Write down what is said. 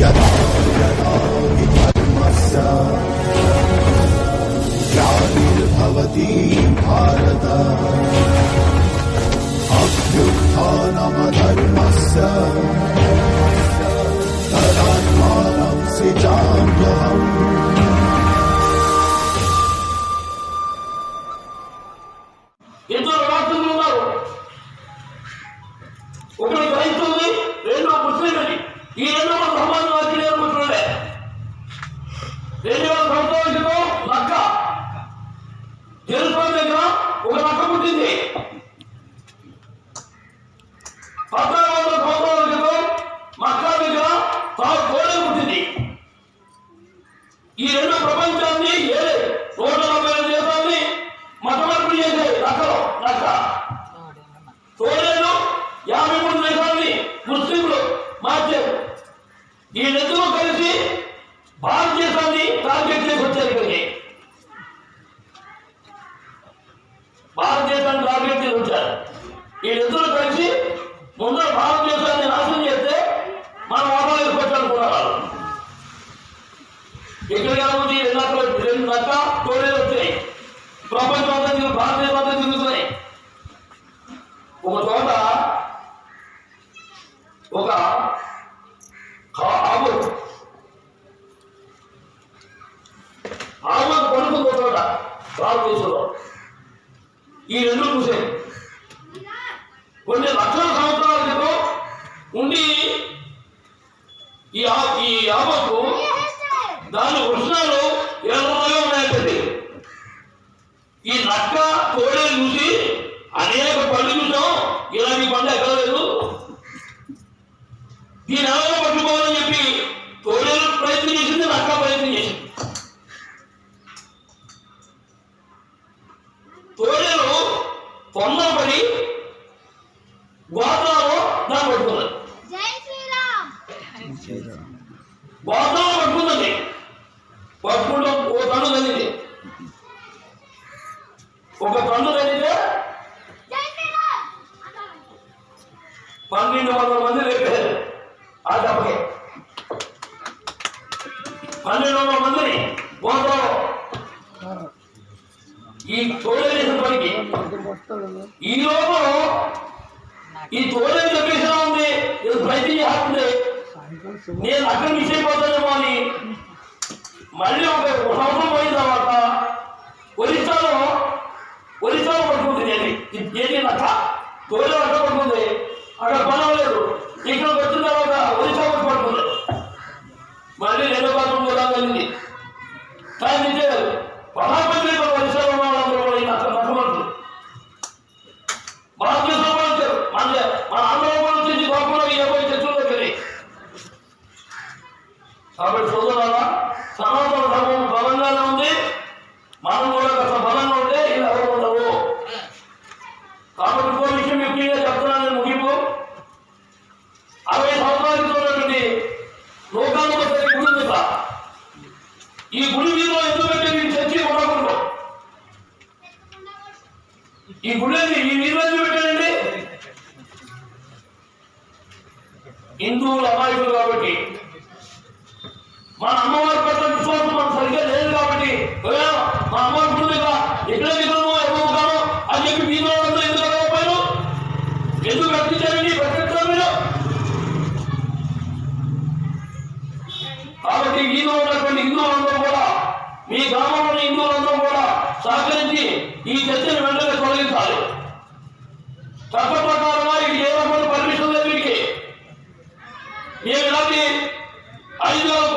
यदा यदा हि धर्मस्य ग्लानिर्भवति भारत अभ्युत्थानमधर्मस्य तदात्मानं सिजाम्यहम् ఇద్దరు ప్రపంచాన్ని ఏడే నూట నలభై ఐదు దేశాన్ని మతమర్పిడి చేసే లక్కలో లక్క తోడేళ్ళు యాభై మూడు దేశాన్ని ముస్లింలు మార్చారు. ఈ ఇద్దరు కలిసి భారతదేశాన్ని టార్గెట్ చేసి వచ్చారు ఇక్కడికి. భారతదేశాన్ని టార్గెట్ చేసి వచ్చారు ఈ ఇద్దరు కలిసి ముందర భారతదేశాన్ని నాశనం చేస్తే మన వాటాలు వేసుకొచ్చారనుకున్నారు వాళ్ళు ఇక్కడ కాబట్టి రెండు లక్షలు రెండు లక్ష తోడేలు వచ్చాయి ప్రపంచం అంతా తిరుగు భారతదేశం తిరుగుతున్నాయి ఒక చోట ఒక ఆవు. ఆవు ఒక చోట భారతదేశంలో. ఈ రెండు చూసాయి. కొన్ని లక్షల సంవత్సరాల క్రితం ఉండి ఈ ఆవుకు దాని వృషణాలు ఎర్రగా ఉన్నాయంటండి ఈ నక్క తోడే చూసి అనేక పళ్ళు చూసాం ఇలాంటి పండు ఎక్కడ లేదు? దీని ఎవరో పట్టుకోవాలని చెప్పి తోడేలు ప్రయత్నం చేసింది నక్క ప్రయత్నం చేసింది. తోడేలు తొందరపడి గోతాలో దాన్ని పట్టుకున్నది గోతాలో పట్టుకున్నది పట్టుకుంటూ ఓ కన్ను తల్లింది. ఒక కన్ను పన్నెండు వందల మంది లేపారు. ఆ దెబ్బకి పన్నెండు వందల మందిని గోత్రంలో ఈ తోడేసిన పనికి ఈ లోపల ఈ తోడేని చెప్పేసిన ఉంది. ఇది ప్రయత్నం చేస్తుంది. నేను అక్కడ మిస్ అయిపోతానేమో అని. మళ్ళీ ఒక సంవత్సరం పోయిన తర్వాత ఒరిస్సాలో ఒరిస్సాలో పట్టుకుంది నేను ఏంటి నక్క. తోడే అక్కడ పనవలేదు ఇక్కడ వచ్చిన తర్వాత ఒరిస్సా పడుతుంది. మళ్ళీ రెండో పాత్ర కూడా వెళ్ళింది. కానీ ఇదే ప్రధానమంత్రి కూడా ఒరిస్సాలో కూడా ఈ నక్క నక్కమంటారు భారతదేశంలో కూడా మన మన ఆంధ్రలో గొప్పలో వెళ్ళి కాబట్టి సోదరాలా సనాతన ధర్మం బలంగానే ఉంది మనం కూడా కాస్త బలంగా ఉంటే ఇలా ఎవరు ఉండవు కాబట్టి ఇంకో విషయం ముఖ్యంగా చెప్తున్నాను నేను ముగింపు అరవై సంవత్సరాల క్రితం ఉన్నటువంటి లోకాలు గుడి ఉంది ఇక్కడ. ఈ గుడి ఎందుకు పెట్టి మీరు చర్చి ఉండకూడదు ఈ గుడి ఈ వీధిలో ఎందుకు పెట్టారండి? హిందువులు అమాయకులు కాబట్టి. మన అమ్మవారి పట్ల విశ్వాసం మనకు సరిగ్గా లేదు కాబట్టి. మా అమ్మవారి గుడి దగ్గర ఈ చర్చను వెంటనే తొలగించాలి. చట్ట ప్రకారంగా ఇది ఏ రకమైన పర్మిషన్ లేదు వీరికి. ఏ విధంగా ఐదు